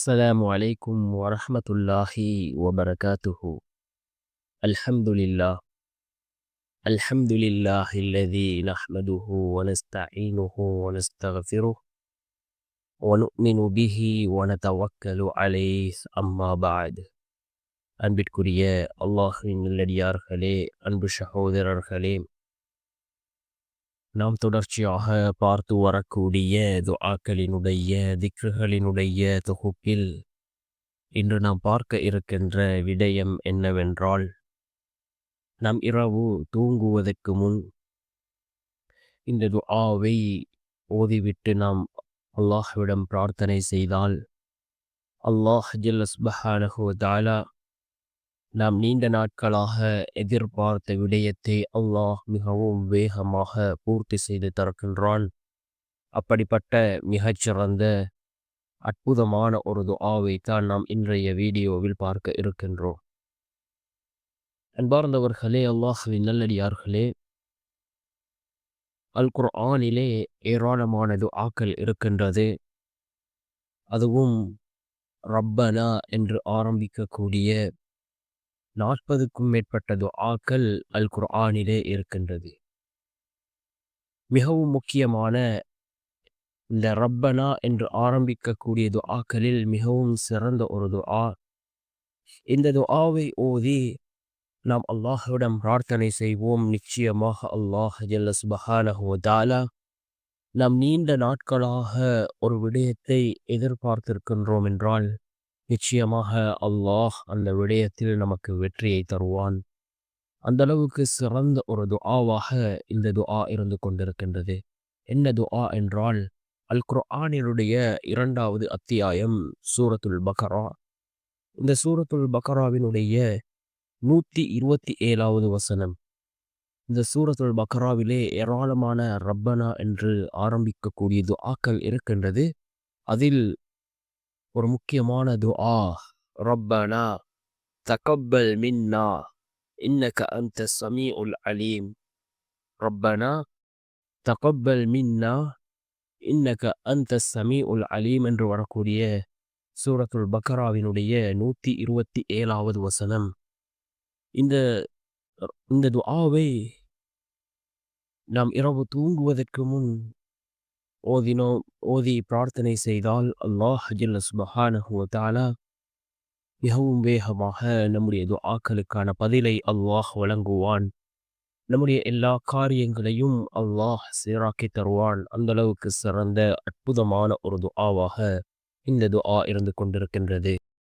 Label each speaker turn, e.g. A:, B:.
A: السلام عليكم ورحمة الله وبركاته الحمد لله الحمد لله الذي نحمده ونستعينه ونستغفره ونؤمن به ونتوكل عليه أما بعد அன்பிற்குரிய அல்லாஹின் நல்லடியார்களே அன்பு சகோதரர்களே நாம் தொடர்ச்சியாக பார்த்து வரக்கூடிய துஆக்களினுடைய திக்ருகளினுடைய தொகுப்பில் இன்று நாம் பார்க்க இருக்கின்ற விடயம் என்னவென்றால் நாம் இரவு தூங்குவதற்கு முன் இந்த துஆவை ஓதிவிட்டு நாம் அல்லாஹ்விடம் பிரார்த்தனை செய்தால் அல்லாஹ் ஜல்லஸ்பஹானஹு தாலா நாம் நீண்ட நாட்களாக எதிர்பார்த்த விடயத்தை அல்லாஹ் மிகவும் வேகமாக பூர்த்தி செய்து தருகின்றான். அப்படிப்பட்ட மிகச்சிறந்த அற்புதமான ஒரு துஆவை தான் நாம் இன்றைய வீடியோவில் பார்க்க இருக்கின்றோம். அன்பார்ந்தவர்களே அல்லாஹுவின் நல்லடியார்களே அல் குர்ஆனிலே ஏராளமானது ஆக்கள் இருக்கின்றது. அதுவும் ரப்பனா என்று ஆரம்பிக்கக்கூடிய நாற்பதுக்கும் மேற்பட்ட துஆக்கள் அல் குர்ஆனிலே இருக்கின்றது. மிகவும் முக்கியமான இந்த ரப்பனா என்று ஆரம்பிக்கக்கூடிய துஆக்களில் மிகவும் சிறந்த ஒரு துஆ. இந்த துஆவை ஓதி நாம் அல்லாஹுவிடம் பிரார்த்தனை செய்வோம். நிச்சயமாக அல்லாஹ் ஜல்ல சுபஹானஹு தாலா நாம் நீண்ட நாட்களாக ஒரு விடயத்தை எதிர்பார்த்திருக்கின்றோம் என்றால் நிச்சயமாக அல்லாஹ் அந்த விடயத்தில் நமக்கு வெற்றியை தருவான். அந்த அளவுக்கு சிறந்த ஒரு துஆவாக இந்த துஆ இருந்து கொண்டிருக்கின்றது. என்ன துஆ என்றால் அல் குர்ஆனினுடைய இரண்டாவது அத்தியாயம் சூரத்துல் பக்கரா இந்த சூரத்துல் பக்கராவினுடைய நூற்றி இருபத்தி ஏழாவது வசனம். இந்த சூரத்துல் பக்கராவிலே ஏராளமான ரப்பனா என்று ஆரம்பிக்கக்கூடிய துஆக்கள் இருக்கின்றது. அதில் ஒரு முக்கியமான துஆ ரப்பனா தகப்பல் மின்னா இன்னக அந்த சமீ உல் அலீம். ரப்பனா தகப்பல் மின்னா இன்னக அந்த சமீ உல் அலீம் என்று வரக்கூடிய சூரத்துல் பக்கராவினுடைய நூற்றி இருபத்தி ஏழாவது வசனம். இந்த இந்த துஆவை நாம் இரவு தூங்குவதற்கு முன் ஓதினோம் ஓதி பிரார்த்தனை செய்தால் அல்லாஹ் ஜல்ல சுபஹானஹுவத்தாலா தாலா மிகவும் வேகமாக நம்முடைய துஆக்களுக்கான பதிலை அல்லாஹ் வழங்குவான். நம்முடைய எல்லா காரியங்களையும் அல்லாஹ் சீராக்கி தருவான். அந்த அளவுக்கு சிறந்த அற்புதமான ஒரு துஆவாக இந்த துஆ இருந்து கொண்டிருக்கின்றது.